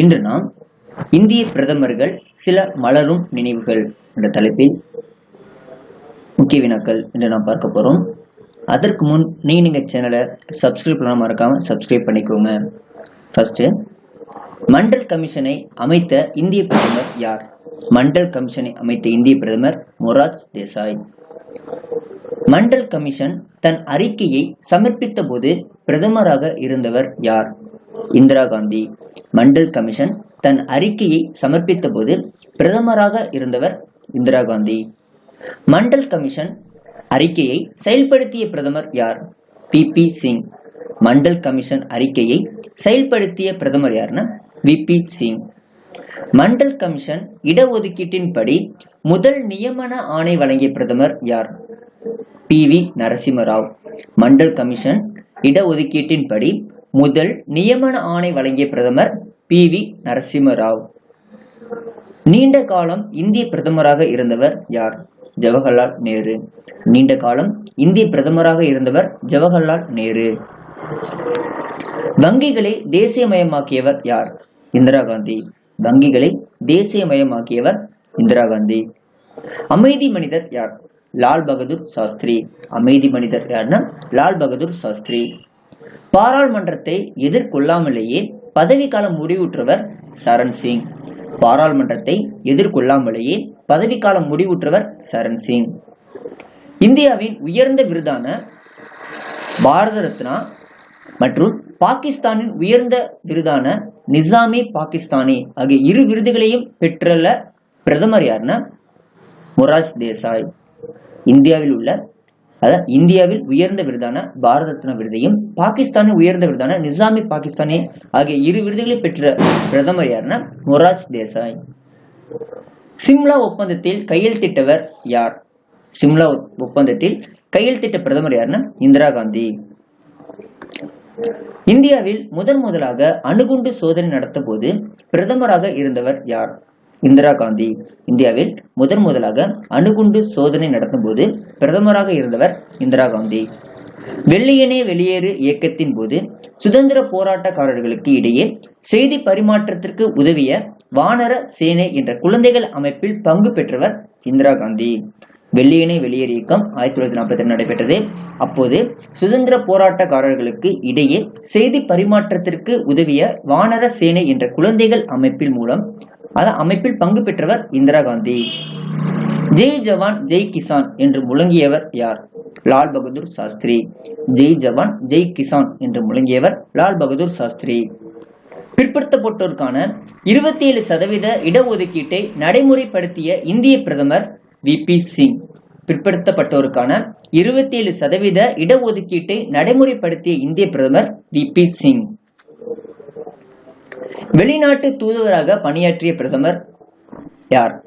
இன்று நாம் இந்திய பிரதமர்கள் சில மலரும் நினைவுகள் என்ற தலைப்பில் முக்கிய வினாக்கள் என்று நாம் பார்க்க போகிறோம் அதற்கு முன் நீங்கள் நீங்கள் சேனலை சப்ஸ்கிரைப் பண்ணாமல் மறக்காமல் சப்ஸ்கிரைப் பண்ணிக்கோங்க. ஃபர்ஸ்ட் மண்டல் கமிஷனை அமைத்த இந்திய பிரதமர் யார்? மண்டல் கமிஷனை அமைத்த இந்திய பிரதமர் மொராஜ் தேசாய். மண்டல் கமிஷன் தன் அறிக்கையை சமர்ப்பித்த போது பிரதமராக இருந்தவர் யார்? இந்திரா காந்தி. மண்டல் கமிஷன் தன் அறிக்கையை சமர்ப்பித்த போது பிரதமராக இருந்தவர் இந்திரா காந்தி. மண்டல் கமிஷன் அறிக்கையை செயல்படுத்திய பிரதமர் யார்? P. P. Singh. Mandal commission அறிக்கையை செயல்படுத்திய பிரதமர் யாருன்னா V. P. Singh. Mandal commission இடஒதுக்கீட்டின்படி முதல் நியமன ஆணை வழங்கிய பிரதமர் யார்? P. V. Narasimha Rao. Mandal commission இடஒதுக்கீட்டின்படி முதல் நியமன ஆணை வழங்கிய பிரதமர் பி. வி. நரசிம்மராவ். நீண்ட காலம் இந்திய பிரதமராக இருந்தவர் யார்? ஜவஹர்லால் நேரு. நீண்ட காலம் இந்திய பிரதமராக இருந்தவர் ஜவஹர்லால் நேரு. வங்கிகளை தேசியமயமாக்கியவர் யார்? இந்திரா காந்தி. வங்கிகளை தேசியமயமாக்கியவர் இந்திரா காந்தி. அமைதி மனிதர் யார்? லால் பகதூர் சாஸ்திரி. அமைதி மனிதர் யார்னா? லால் பகதூர் சாஸ்திரி. பாராளுமன்றத்தை எதிர்கொள்ளாமலேயே பதவிக்காலம் முடிவுற்றவர் சரண் சிங். பாராளுமன்றத்தை எதிர்கொள்ளாமலேயே பதவிக்காலம் முடிவுற்றவர் சரண் சிங். இந்தியாவின் உயர்ந்த விருதான பாரத ரத்னா மற்றும் பாகிஸ்தானின் உயர்ந்த விருதான நிசாமி பாகிஸ்தானி ஆகிய இரு விருதுகளையும் பெற்றுள்ள பிரதமர் யாருன்னா முராஜ் தேசாய். இந்தியாவில் உள்ள அதாவது இந்தியாவில் உயர்ந்த விருதான பாரத ரத்னா விருதையும் பாகிஸ்தானின் உயர்ந்த விருதான நிசாமி பாகிஸ்தானி ஆகிய இரு விருதுகளை பெற்ற பிரதமர் யாருன்னா மொராஜ் தேசாய். சிம்லா ஒப்பந்தத்தில் கையெழுத்திட்டவர் யார்? சிம்லா ஒப்பந்தத்தில் கையெழுத்திட்ட பிரதமர் யாருன்னா இந்திரா காந்தி. இந்தியாவில் முதன் முதலாக அணுகுண்டு சோதனை நடத்த போது பிரதமராக இருந்தவர் யார்? இந்திரா காந்தி. இந்தியாவில் முதன் முதலாக அணுகுண்டு சோதனை நடத்தும் போது பிரதமராக இருந்தவர் இந்திரா காந்தி. வெள்ளையனே வெளியேறு இயக்கத்தின் போது சுதந்திர போராட்டக்காரர்களுக்கு இடையே செய்தி பரிமாற்றத்திற்கு உதவிய வானர சேனை என்ற குழந்தைகள் அமைப்பில் பங்கு பெற்றவர் இந்திரா காந்தி. வெள்ளையனே வெளியேறு இயக்கம் ஆயிரத்தி தொள்ளாயிரத்தி நாற்பத்தி நடைபெற்றது. அப்போது சுதந்திர போராட்டக்காரர்களுக்கு இடையே செய்தி பரிமாற்றத்திற்கு உதவிய வானர சேனை என்ற குழந்தைகள் அமைப்பில் மூலம் அத அமைப்பில் பங்கு பெற்றவர் இந்திரா காந்தி. ஜெய் ஜவான் ஜெய் கிசான் என்று முழங்கியவர் யார்? லால் பகதூர் சாஸ்திரி. ஜெய் ஜவான் ஜெய் கிசான் என்று முழங்கியவர் லால் பகதூர் சாஸ்திரி. பிற்படுத்தப்பட்டோருக்கான இருபத்தி ஏழு சதவீத இடஒதுக்கீட்டை நடைமுறைப்படுத்திய இந்திய பிரதமர் வி. பி. சிங். பிற்படுத்தப்பட்டோருக்கான இருபத்தி ஏழு சதவீத இடஒதுக்கீட்டை நடைமுறைப்படுத்திய இந்திய பிரதமர் வி. பி. சிங். வெளிநாட்டு தூதுவராக பணியாற்றிய பிரதமர் யார்?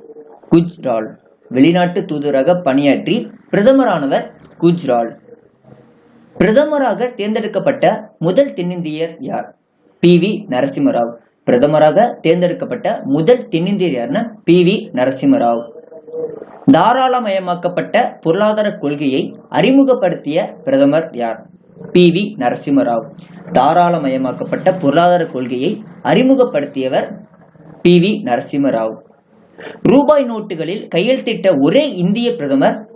குஜ்ரால். வெளிநாட்டு தூதுவராக பணியாற்றி பிரதமரானவர் குஜ்ரால். பிரதமராக தேர்ந்தெடுக்கப்பட்ட முதல் தென்னிந்தியர் யார்? பி. வி. நரசிம்மராவ். பிரதமராக தேர்ந்தெடுக்கப்பட்ட முதல் தென்னிந்தியர் யாருன்னா பி. வி. நரசிம்மராவ். தாராளமயமாக்கப்பட்ட பொருளாதார கொள்கையை அறிமுகப்படுத்திய பிரதமர் யார்? P V Narasimha Rao. தாராளமயமாக்கப்பட்ட பொருளாதார கொள்கையை அறிமுகப்படுத்தியவர் பி வி நரசிம்மராவ். ரூபாய் நோட்டுகளில் கையெழுத்திட்ட ஒரே இந்திய பிரதமர்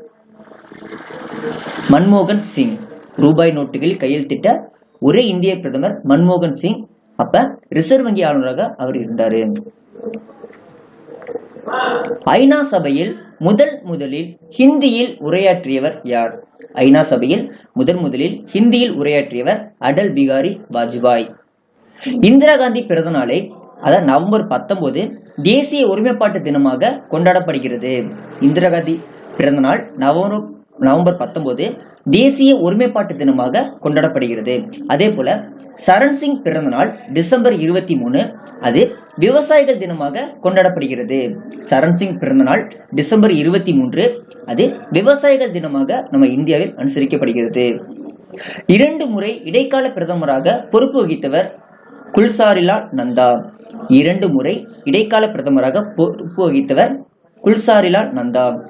மன்மோகன் சிங். ரூபாய் நோட்டுகளில் கையெழுத்திட்ட ஒரே இந்திய பிரதமர் மன்மோகன் சிங். அப்ப ரிசர்வ் வங்கி ஆளுநராக அவர் இருந்தாரு. ஐநா சபையில் முதல் முதலில் ஹிந்தியில் உரையாற்றியவர் யார்? ஐநா சபையில் முதன் முதலில் ஹிந்தியில் உரையாற்றியவர் அடல் பிகாரி வாஜ்பாய். இந்திரா காந்தி பிறந்த நாளை அதாவது நவம்பர் பத்தொன்பது தேசிய ஒருமைப்பாட்டு தினமாக கொண்டாடப்படுகிறது. இந்திரா காந்தி பிறந்த நாள் நவம்பர் நவம்பர் பத்தொன்பது தேசிய ஒருமைப்பாட்டு தினமாக கொண்டாடப்படுகிறது. அதே போல சரண் சிங் பிறந்த நாள் டிசம்பர் இருபத்தி மூணு அது விவசாயிகள் தினமாக கொண்டாடப்படுகிறது. சரண் சிங் பிறந்த நாள் டிசம்பர் இருபத்தி மூன்று அது விவசாயிகள் தினமாக நம்ம இந்தியாவில் அனுசரிக்கப்படுகிறது. இரண்டு முறை இடைக்கால பிரதமராக பொறுப்பு வகித்தவர் குல்சாரிலால் நந்தா. இரண்டு முறை இடைக்கால பிரதமராக பொறுப்பு வகித்தவர் குல்சாரிலால் நந்தா.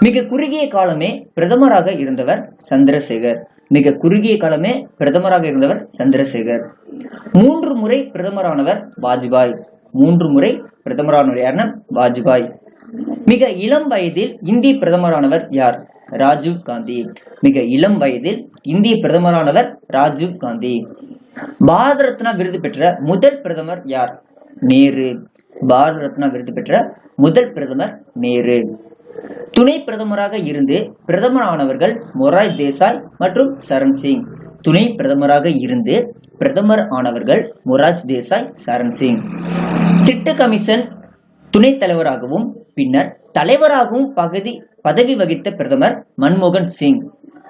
மிக குறுகிய காலமே பிரதமராக இருந்தவர் சந்திரசேகர். மிக குறுகிய காலமே பிரதமராக இருந்தவர் சந்திரசேகர். மூன்று முறை பிரதமரானவர் வாஜ்பாய். மூன்று முறை பிரதமரானவர் யாருன்னா வாஜ்பாய். மிக இளம் வயதில் இந்திய பிரதமரானவர் யார்? ராஜீவ் காந்தி. மிக இளம் வயதில் இந்திய பிரதமரானவர் ராஜீவ் காந்தி. பாரத ரத்னா விருது பெற்ற முதல் பிரதமர் யார்? நேரு. பாரத ரத்னா விருது பெற்ற முதல் பிரதமர் நேரு. துணை பிரதமராக இருந்து பிரதமரானவர்கள் மொராய் தேசாய் மற்றும் சரண் சிங். துணை பிரதமராக இருந்து பிரதமர் ஆனவர்கள் மொராஜ் தேசாய் சரண் சிங். திட்ட கமிஷன் துணைத் தலைவராகவும் பின்னர் தலைவராகவும் பகுதி பதவி வகித்த பிரதமர் மன்மோகன் சிங்.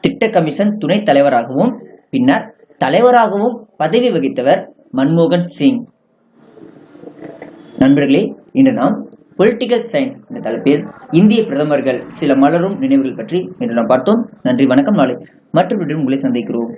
திட்ட கமிஷன் துணைத் தலைவராகவும் பின்னர் தலைவராகவும் பதவி வகித்தவர் மன்மோகன் சிங். நண்பர்களே இன்று நாம் பொலிட்டிக்கல் சயின்ஸ் என்ற தலைப்பில் இந்திய பிரதமர்கள் சில மலரும் நினைவுகள் பற்றி இன்று நாம் பார்த்தோம். நன்றி வணக்கம் நாளை மற்றொரு உங்களை சந்திக்கிறோம்.